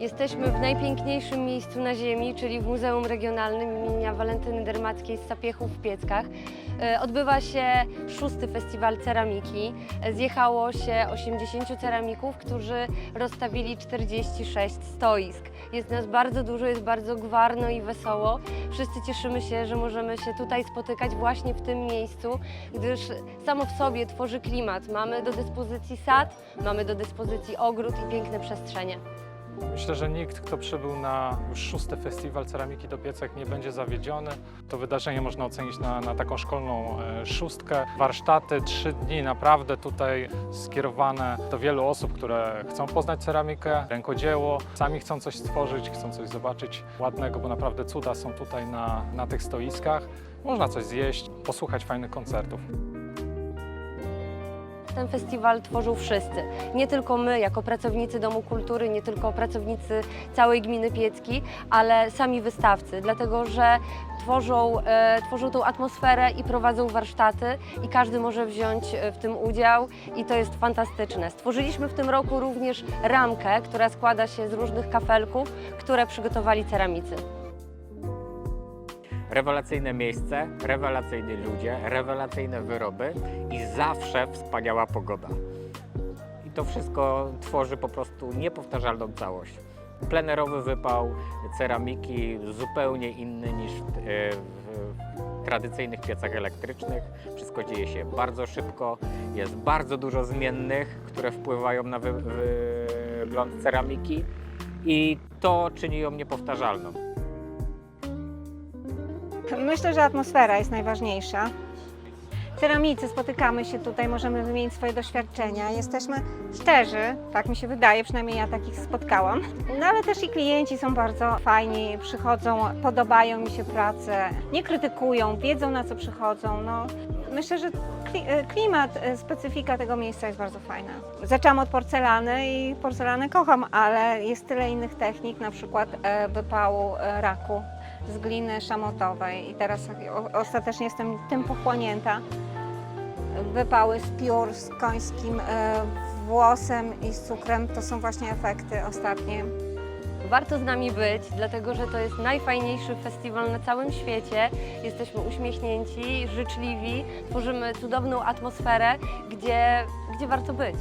Jesteśmy w najpiękniejszym miejscu na Ziemi, czyli w Muzeum Regionalnym imienia Walentyny Dermackiej z Sapiechów w Pieckach. E, Odbywa się szósty festiwal ceramiki. Zjechało się 80 ceramików, którzy rozstawili 46 stoisk. Jest nas bardzo dużo, jest bardzo gwarno i wesoło. Wszyscy cieszymy się, że możemy się tutaj spotykać właśnie w tym miejscu, gdyż samo w sobie tworzy klimat. Mamy do dyspozycji sad, mamy do dyspozycji ogród i piękne przestrzenie. Myślę, że nikt, kto przybył na już szósty festiwal ceramiki do Piecek nie będzie zawiedziony. To wydarzenie można ocenić na, na taką szkolną e, szóstkę. Warsztaty, trzy dni naprawdę tutaj skierowane do wielu osób, które chcą poznać ceramikę, rękodzieło, sami chcą coś stworzyć, chcą coś zobaczyć ładnego, bo naprawdę cuda są tutaj na, na tych stoiskach. Można coś zjeść, posłuchać fajnych koncertów. Ten festiwal tworzą wszyscy. Nie tylko my, jako pracownicy Domu Kultury, nie tylko pracownicy całej gminy Piecki, ale sami wystawcy, dlatego że tworzą, e, tworzą tą atmosferę i prowadzą warsztaty i każdy może wziąć e, w tym udział i to jest fantastyczne. Stworzyliśmy w tym roku również ramkę, która składa się z różnych kafelków, które przygotowali ceramicy. Rewelacyjne miejsce, rewelacyjni ludzie, rewelacyjne wyroby i zawsze wspaniała pogoda. I to wszystko tworzy po prostu niepowtarzalną całość. Plenerowy wypał ceramiki zupełnie inny niż w, e, w tradycyjnych piecach elektrycznych. Wszystko dzieje się bardzo szybko, jest bardzo dużo zmiennych, które wpływają na wy, wygląd ceramiki i to czyni ją niepowtarzalną. Myślę, że atmosfera jest najważniejsza. Ceramicy spotykamy się tutaj, możemy wymienić swoje doświadczenia. Jesteśmy szczerzy, tak mi się wydaje, przynajmniej ja takich spotkałam. No ale też i klienci są bardzo fajni, przychodzą, podobają mi się prace, nie krytykują, wiedzą na co przychodzą. No, myślę, że e, klimat, e, specyfika tego miejsca jest bardzo fajna. Zaczęłam od porcelany i porcelanę kocham, ale jest tyle innych technik, na przykład e, wypału raku z gliny szamotowej i teraz ostatecznie jestem tym pochłonięta. Wypały z piór z końskim e, włosem i z cukrem to są właśnie efekty ostatnie. Warto z nami być, dlatego że to jest najfajniejszy festiwal na całym świecie. Jesteśmy uśmiechnięci, życzliwi, tworzymy cudowną atmosferę, gdzie, gdzie warto być.